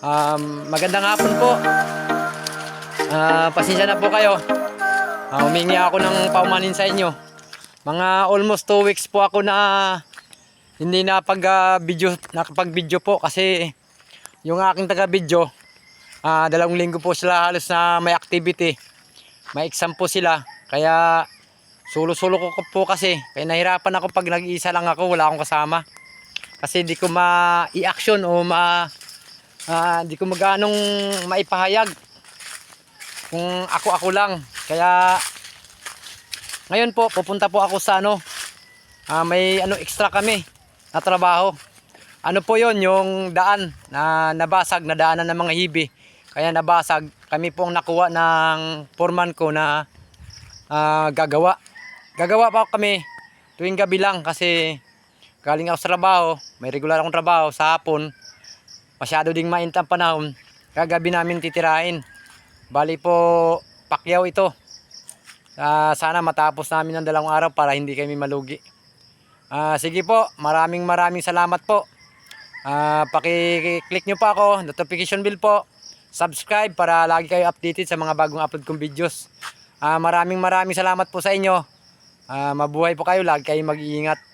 Um, magandang hapon po. Ah, pasensya na po kayo. Ah, humingi ako ng paumanin sa inyo. Mga almost 2 weeks po ako na hindi na pag video nakapag video po kasi yung aking taga video ah dalawang linggo po sila halos na may activity. May exam po sila. Kaya sulo-sulo ko po kasi. Kaya nahirapan ako pag nag-iisa lang ako, wala akong kasama. Kasi di ko ma-i-action o ma ah, di ko maganong maipahayag kung ako-ako lang. Kaya ngayon po pupunta po ako sa ano ah, may ano extra kami na trabaho. Ano po 'yon yung daan na nabasag na daanan ng mga hibi. Kaya nabasag kami pong nakuha ng foreman ko na ah, gagawa. Gagawa pa kami tuwing gabi lang kasi galing ako sa trabaho, may regular akong trabaho sa hapon. Masyado ding mainit ang panahon. Kagabi namin titirahin. Bali po, pakyaw ito. Ah, sana matapos namin ng dalawang araw para hindi kami malugi. Ah, sige po, maraming maraming salamat po. Ah, paki-click nyo pa ako, notification bell po. Subscribe para lagi kayo updated sa mga bagong upload kong videos. Ah, maraming maraming salamat po sa inyo. Ah, mabuhay po kayo, lagi kayo mag-iingat.